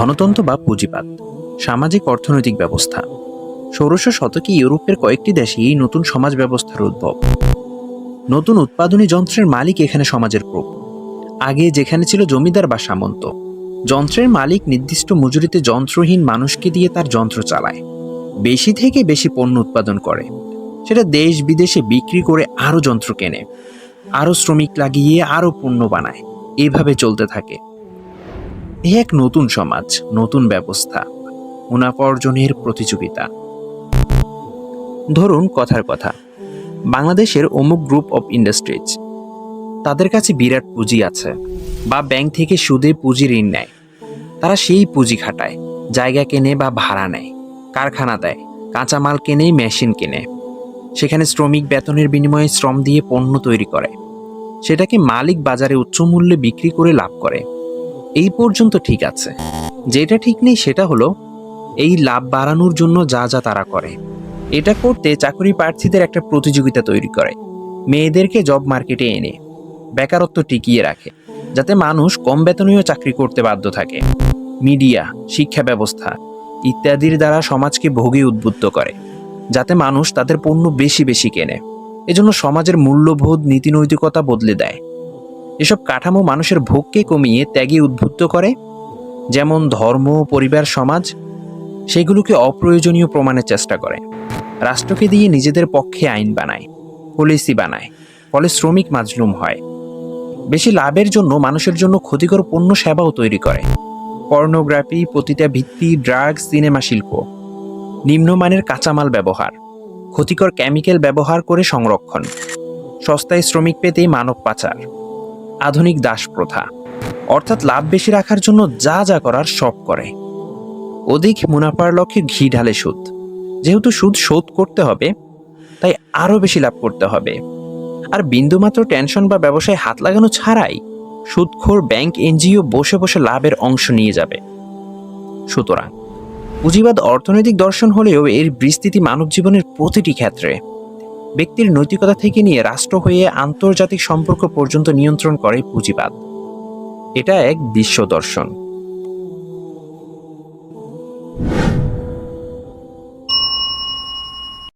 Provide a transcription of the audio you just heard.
ধনতন্ত্র বা পুঁজিবাদ, সামাজিক অর্থনৈতিক ব্যবস্থা। ষোড়শ শতকে ইউরোপের কয়েকটি দেশে এই নতুন সমাজ ব্যবস্থার উদ্ভব। নতুন উৎপাদনী যন্ত্রের মালিক এখানে সমাজের প্রূপ আগে যেখানে ছিল জমিদার বা সামন্ত। যন্ত্রের মালিক নির্দিষ্ট মজুরিতে যন্ত্রহীন মানুষকে দিয়ে তার যন্ত্র চালায়। বেশি থেকে বেশি পণ্য উৎপাদন করে। সেটা দেশ বিদেশে বিক্রি করে আরও যন্ত্র কেনে। আরও শ্রমিক লাগিয়ে আরও পণ্য বানায়। এভাবে চলতে থাকে। এ এক নতুন সমাজ, নতুন ব্যবস্থা মুনাফা অর্জনের প্রতিযোগিতা। ধরুন কথার কথা, বাংলাদেশের অমুক গ্রুপ অফ ইন্ডাস্ট্রিজ, তাদের কাছে বিরাট পুঁজি আছে বা ব্যাংক থেকে সুদে পুঁজি ঋণ নেয়। তারা সেই পুঁজি খাটায়, জায়গা কেনে বা ভাড়া নেয়, কারখানা দেয়, কাঁচামাল কেনে, মেশিন কেনে। সেখানে শ্রমিক বেতনের বিনিময়ে শ্রম দিয়ে পণ্য তৈরি করে। সেটাকে মালিক বাজারে উচ্চ মূল্যে বিক্রি করে লাভ করে। এই পর্যন্ত ঠিক আছে। যেটা ঠিক নেই সেটা হলো, এই লাভ বাড়ানোর জন্য যা যা তারা করে। এটা করতে চাকরি প্রার্থীদের একটা প্রতিযোগিতা তৈরি করে। মেয়েদেরকে জব মার্কেটে এনে বেকারত্ব টিকিয়ে রাখে, যাতে মানুষ কম বেতনীয় চাকরি করতে বাধ্য থাকে। মিডিয়া, শিক্ষা ব্যবস্থা ইত্যাদির দ্বারা সমাজকে ভোগে উদ্বুদ্ধ করে, যাতে মানুষ তাদের পণ্য বেশি বেশি কেনে। এজন্য সমাজের মূল্যবোধ নীতিনৈতিকতা বদলে দেয়। এসব কাঠামো মানুষের ভোগকে কমিয়ে ত্যাগে উদ্বুদ্ধ করে, যেমন ধর্ম, পরিবার, সমাজ, সেগুলোকে অপ্রয়োজনীয় প্রমাণের চেষ্টা করে। রাষ্ট্রকে দিয়ে নিজেদের পক্ষে আইন বানায়, পলিসি বানায়, ফলে শ্রমিক মাজলুম হয়। বেশি লাভের জন্য মানুষের জন্য ক্ষতিকর পণ্য সেবাও তৈরি করে। পর্নোগ্রাফি পতিতা ভিত্তি, ড্রাগস, সিনেমা শিল্প, নিম্নমানের কাঁচামাল ব্যবহার, ক্ষতিকর কেমিক্যাল ব্যবহার করে সংরক্ষণ, সস্তায় শ্রমিক পেতে মানব পাচার। আধুনিক দাস প্রথা। অর্থাৎ লাভ বেশি রাখার জন্য যা যা করার সব করে। অধিক মুনাফার লক্ষ্যে ঘি ঢালে সুদ। যেহেতু সুদ শোধ করতে হবে, তাই আরও বেশি লাভ করতে হবে। আর বিন্দুমাত্র টেনশন বা ব্যবসায় হাত লাগানো ছাড়াই সুদখোর ব্যাংক এনজিও বসে বসে লাভের অংশ নিয়ে যাবে। সুতরাং, পুঁজিবাদ অর্থনৈতিক দর্শন হলেও এর বিস্তৃতি মানব জীবনের প্রতিটি ক্ষেত্রে ব্যক্তির নৈতিকতা থেকে নিয়ে রাষ্ট্র হয়ে আন্তর্জাতিক সম্পর্ক পর্যন্ত নিয়ন্ত্রণ করে পুঁজিবাদ। এটা এক বিশ্ব দর্শন।